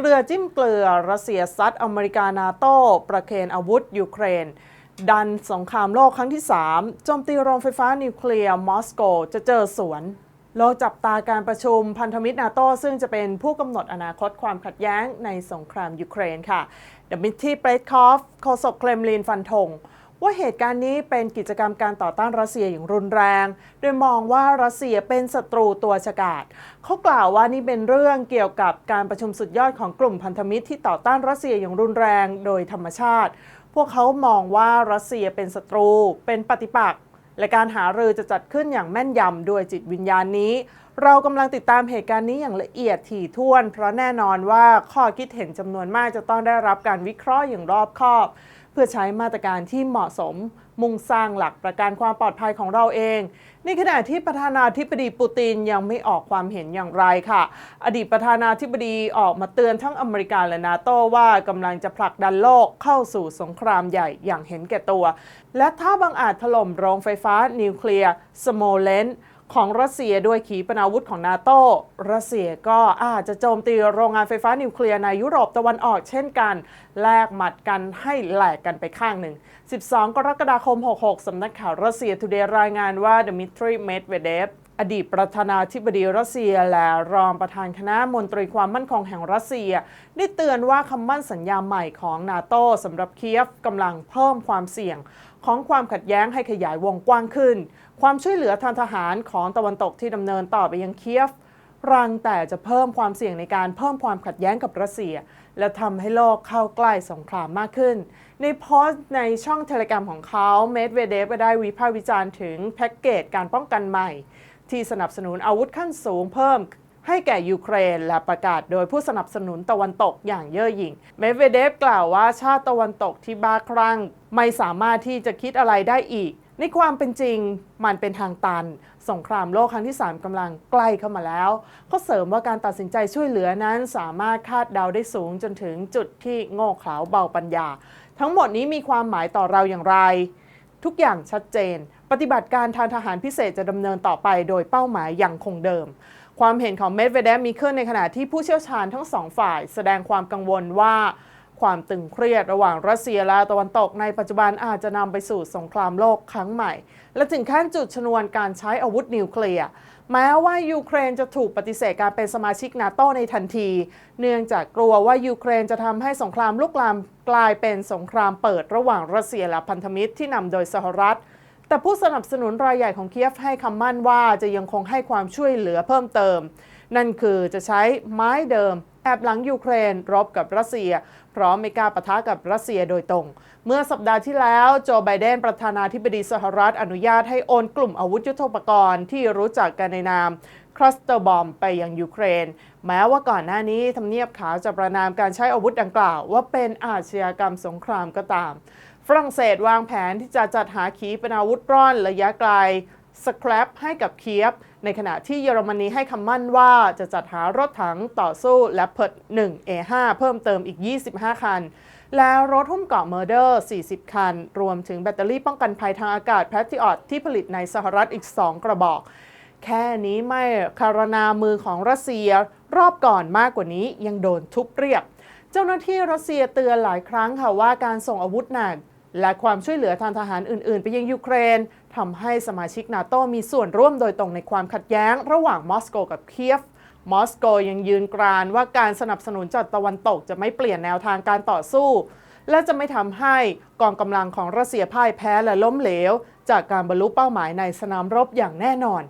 เกลือจิ้มเกลือรัสเซียซัดอเมริกานาโต้ประเคนอาวุธยูเครน ดันสงครามโลกครั้งที่ 3 โจมตีโรงไฟฟ้านิวเคลียร์มอสโกจะเจอสวนโลกจับตาการประชุมพันธมิตรนาโต้ซึ่งจะเป็นผู้กำหนดอนาคตความขัดแย้งในสงครามยูเครนค่ะดมิทรีเปรตคอฟโฆษกเครมลินฟันธง ว่าเหตุการณ์นี้เป็นกิจกรรมการต่อต้านรัสเซียอย่างรุนแรง โดยมองว่ารัสเซียเป็นศัตรูตัวฉกาจเขากล่าวว่านี่เป็นเรื่องเกี่ยวกับการประชุมสุดยอดของกลุ่มพันธมิตรที่ต่อต้านรัสเซียอย่างรุนแรงโดยธรรมชาติ พวกเขามองว่ารัสเซียเป็นศัตรู เป็นปฏิปักษ์และการหารือจะจัดขึ้นอย่างแม่นยำด้วยจิตวิญญาณนี้ เรากำลังติดตามเหตุการณ์นี้อย่างละเอียดถี่ถ้วน เพราะแน่นอนว่าข้อคิดเห็นจำนวนมากจะต้องได้รับการวิเคราะห์อย่างรอบคอบ พื่อใช้มาตรการที่เหมาะสม มุ่งสร้างหลักประกันความปลอดภัยของเราเอง ในขณะที่ประธานาธิบดีปูตินยังไม่ออกความเห็นอย่างไรค่ะ อดีตประธานาธิบดีออกมาเตือนทั้งอเมริกาและนาโต้ว่ากำลังจะผลักดันโลกเข้าสู่สงครามใหญ่อย่างเห็นแก่ตัว และถ้าบังอาจถล่มโรงไฟฟ้านิวเคลียร์สโมเลน ของรัสเซียด้วยขีปนาวุธของนาโต้รัสเซียก็อาจจะโจมตีโรงงานไฟฟ้านิวเคลียร์ในยุโรปตะวันออกเช่นกัน แลกหมัดกันให้แหลกกันไปข้างหนึ่ง 12 กรกฎาคม 66 สำนักข่าวรัสเซียทูเดย์รายงานว่าดมิทรีเมดเวเดฟ อดีตประธานาธิบดีรัสเซีย และรองประธานคณะมนตรีความมั่นคงแห่งรัสเซีย ได้เตือนว่าคำมั่นสัญญาใหม่ของนาโตสำหรับเคียฟกำลังเพิ่มความเสี่ยงของความขัดแย้งให้ขยายวงกว้างขึ้น ความช่วยเหลือทางทหารของตะวันตกที่ดำเนินต่อไปยังเคียฟรังแต่จะเพิ่มความเสี่ยงในการเพิ่มความขัดแย้งกับรัสเซีย และทำให้โลกเข้าใกล้สงครามมากขึ้น ในโพสต์ในช่องเทเลกรมของเขาเมดเวเดฟได้วิพากษ์วิจารณ์ถึงแพ็กเกจการป้องกันใหม่ ที่สนับสนุนอาวุธขั้นสูงเพิ่มให้แก่ยูเครนและประกาศโดยผู้สนับสนุนตะวันตกอย่างเย่อหยิ่ง เมดเวเดฟกล่าวว่าชาติตะวันตกที่บ้าคลั่ง ไม่สามารถที่จะคิดอะไรได้อีก ในความเป็นจริงมันเป็นทางตัน สงครามโลกครั้งที่ 3กำลังใกล้เข้ามาแล้วเขาเสริมว่าการตัดสินใจช่วยเหลือนั้นสามารถคาดเดาได้สูงจนถึงจุดที่โง่เขลาเบาปัญญา ทั้งหมดนี้มีความหมายต่อเราอย่างไร ทุกอย่างชัดเจน ปฏิบัติการทางทหารพิเศษจะดำเนินต่อไปโดยเป้าหมายยังคงเดิม ความเห็นของเมดเวเดฟมีขึ้นในขณะที่ผู้เชี่ยวชาญทั้งสองฝ่าย แสดงความกังวลว่าความตึงเครียดระหว่างรัสเซียและตะวันตกในปัจจุบันอาจจะนำไปสู่สงครามโลกครั้งใหม่ และถึงขั้นจุดชนวนการใช้อาวุธนิวเคลียร์แม้ว่ายูเครนจะถูกปฏิเสธการเป็นสมาชิกนาโตในทันที เนื่องจากกลัวว่ายูเครนจะทำให้สงครามลุกลามกลายเป็นสงครามเปิดระหว่างรัสเซียและพันธมิตรที่นำโดยสหรัฐ แต่ผู้สนับสนุนรายใหญ่ของเคียฟให้คำมั่นว่าจะยังคงให้ความช่วยเหลือเพิ่มเติม นั่นคือจะใช้ไม้เดิมแอบหลังยูเครน รบกับรัสเซีย พร้อมไม่กล้าปะทะกับรัสเซียโดยตรง เมื่อสัปดาห์ที่แล้วโจไบเดนประธานาธิบดีสหรัฐอนุญาตให้โอนกลุ่มอาวุธยุทโธปกรณ์ที่รู้จักกันในนามคลัสเตอร์บอมไปยังยูเครน แม้ว่าก่อนหน้านี้ทำเนียบขาวจะประนามการใช้อาวุธดังกล่าว ว่าเป็นอาชญากรรมสงครามก็ตาม ฝรั่งเศสวางแผนที่จะจัดหาขีปนาวุธร่อนระยะไกลสแครปให้กับเคียฟในขณะที่เยอรมนีให้คำมั่นว่าจะจัดหารถถังต่อสู้และเพิด 1A5 เพิ่มเติมอีก 25 คัน แล้วรถหุ้มเกราะเมอร์เดอร์ 40 คัน รวมถึงแบตเตอรี่ป้องกันภัยทางอากาศแพทริออตที่ผลิตในสหรัฐอีก 2 กระบอก แค่นี้ไม่คารนามือของรัสเซีย รอบก่อนมากกว่านี้ยังโดนทุบเรียบ เจ้าหน้าที่รัสเซียเตือนหลายครั้งค่ะว่าการส่งอาวุธหนัก และความช่วยเหลือทางทหารอื่น ๆ ไปยังยูเครนทำให้สมาชิกนาโตมีส่วนร่วมโดยตรงในความขัดแย้ง ระหว่างมอสโกกับเคียฟ มอสโกยังยืนกรานว่าการสนับสนุนจากตะวันตกจะไม่เปลี่ยนแนวทางการต่อสู้ และจะไม่ทำให้กองกำลังของรัสเซียพ่ายแพ้และล้มเหลว จากการบรรลุเป้าหมายในสนามรบอย่างแน่นอน